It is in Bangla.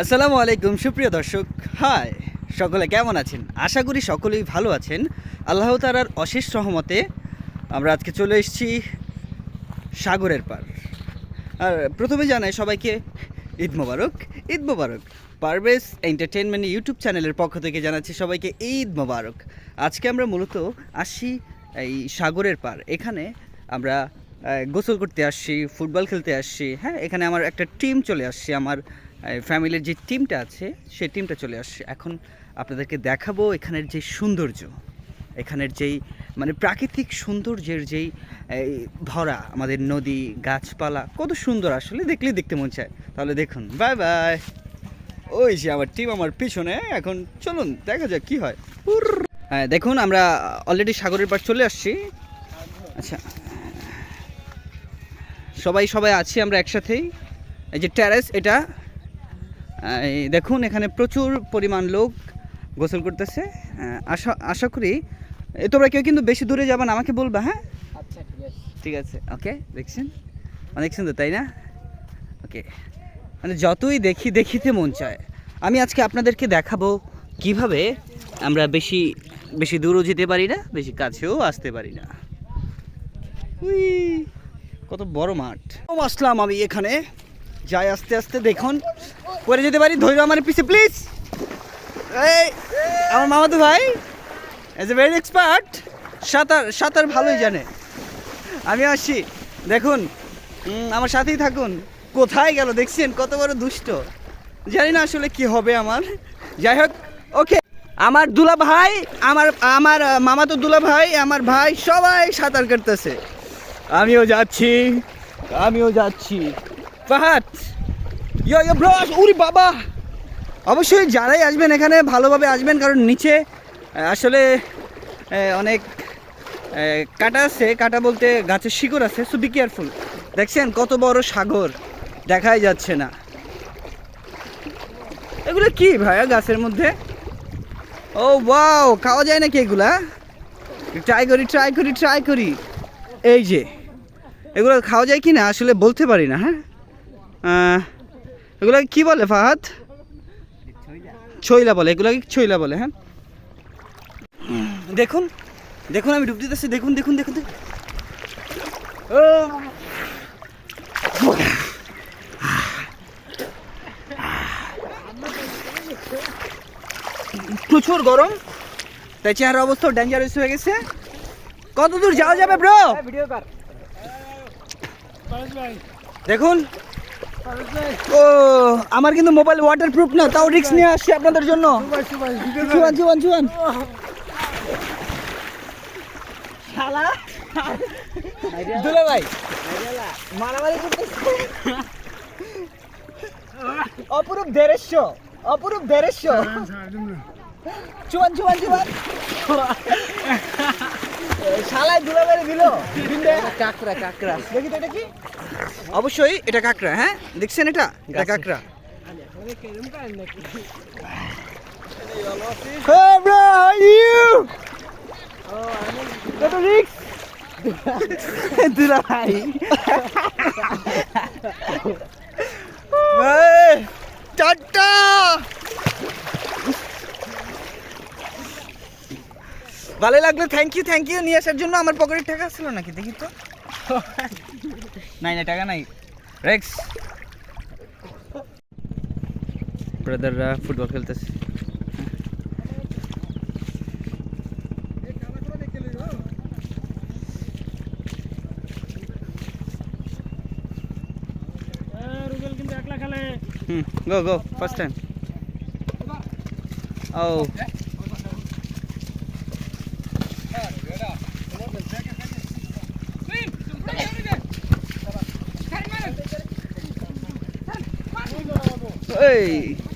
আসসালামু আলাইকুম, সুপ্রিয় দর্শক। হাই, সকলে কেমন আছেন? আশা করি সকলেই ভালো আছেন। আল্লাহ তালার অশেষ সহমতে আমরা আজকে চলে এসেছি সাগরের পার। আর প্রথমে জানাই সবাইকে ঈদ মোবারক। ঈদ মোবারক পারভেজ এন্টারটেনমেন্ট ইউটিউব চ্যানেলের পক্ষ থেকে জানাচ্ছি সবাইকে ঈদ মোবারক। আজকে আমরা মূলত আসি এই সাগরের পার। এখানে আমরা গোসল করতে আসছি, ফুটবল খেলতে আসছি হ্যাঁ এখানে আমার একটা টিম চলে আসছে, আমার ফ্যামিলির যে টিমটা আছে, সেই টিমটা চলে আসছে। এখন আপনাদেরকে দেখাবো এখানের যে সৌন্দর্য, এখানের যেই মানে প্রাকৃতিক সৌন্দর্যের যেই ভরা আমাদের নদী, গাছপালা, কত সুন্দর আসলে, দেখলেই দেখতে মন চায়। তাহলে দেখুন বাই বাই ওই যে আমার টিম আমার পিছনে, এখন চলুন, দেখা যাক কি হয়। হ্যাঁ দেখুন, আমরা অলরেডি সাগরের পার চলে আসছি। আচ্ছা। সবাই সবাই আছি, আমরা একসাথেই। এই যে ট্যারেস এটা দেখুন এখানে প্রচুর পরিমাণ লোক গোসল করতেছে। আশা আশা করি এ তোমরা কেউ কিন্তু বেশি দূরে যাবেন আমাকে বলবা হ্যাঁ? আচ্ছা ঠিক আছে। ঠিক আছে ওকে দেখছেন? অনেক সুন্দর তাই না? ওকে মানে যতই দেখি দেখিতে মন চায়। আমি আজকে আপনাদেরকে দেখাবো কীভাবে আমরা বেশি বেশি দূরও যেতে পারি না বেশি কাছেও আসতে পারি না। উই, কত বড় মাঠ। আসলাম আমি এখানে। যাই আস্তে আস্তে দেখুন। পরে যেতে পারি ধৈর্য আমার পিছে প্লিজ এই আমার মামাতো ভাই এজ এ ভেরি এক্সপার্ট সাঁতার সাঁতার ভালোই জানে। আমি আসি দেখুন আমার সাথেই থাকুন। কোথায় গেল দেখছেন কত বড় দুষ্ট। জানি না আসলে কি হবে আমার। যাই হোক ওকে আমার দুলা ভাই আমার আমার আহ, মামাতো দুলা ভাই আমার ভাই সবাই সাঁতার কাটতেছে। আমিও যাচ্ছি আমিও যাচ্ছি। ফাহাদ! ইয়ো উরি বাবা! অবশ্যই যারাই আসবেন এখানে, ভালোভাবে আসবেন, কারণ নিচে আসলে অনেক কাটা আছে। কাটা বলতে গাছের শিকড় আছে সো বি কেয়ারফুল দেখছেন, কত বড় সাগর, দেখাই যাচ্ছে না। এগুলো কি ভাইয়া গাছের মধ্যে? ও ওয়াও খাওয়া যায় নাকি এগুলা? ট্রাই করি ট্রাই করি ট্রাই করি। এই যে, এগুলো খাওয়া যায় কি না? আসলে বলতে পারি না হ্যাঁ? এগুলো কি বলে ফাহাদ ছইলা বলে এগুলো ছইলা বলে হ্যাঁ দেখুন দেখুন আমি ডুব দিতেছি দেখুন দেখুন দেখুন দেখুন। ও! প্রচুর গরম তাই চেহারা অবস্থা ডেঞ্জারাস হয়ে গেছে কত দূর যাওয়া যাবে ব্রো দেখুন ও আমার কিন্তু মোবাইল ওয়াটার প্রুফ না তাও রিস্ক নিয়ে আসছি আপনাদের জন্য। জুয়ান জুয়ান জুয়ান দুলা ভাই মারামারি করতেছে। অপরূপ দেড়শো অপরূপ দেড়শো চুয়ান চুয়ান চুয়ান। শালায় দুলা। ভাই দিল কাকড়া কাকড়া। দেখি তো এটা কি? অবশ্যই এটা কাঁকড়া হ্যাঁ? দেখছেন এটা? এটা কাঁকড়া। Hey bro, how are you? ভালো লাগল থ্যাংক ইউ থ্যাংক ইউ নিয়ে আসার জন্য আমার পকেটে টাকা ছিল নাকি? দেখি তো। নাই না টাকা নাই। রেক্স ব্রাদাররা ফুটবল খেলতেছে। রুবেল কিন্তু একলা খেলে হুম 哎。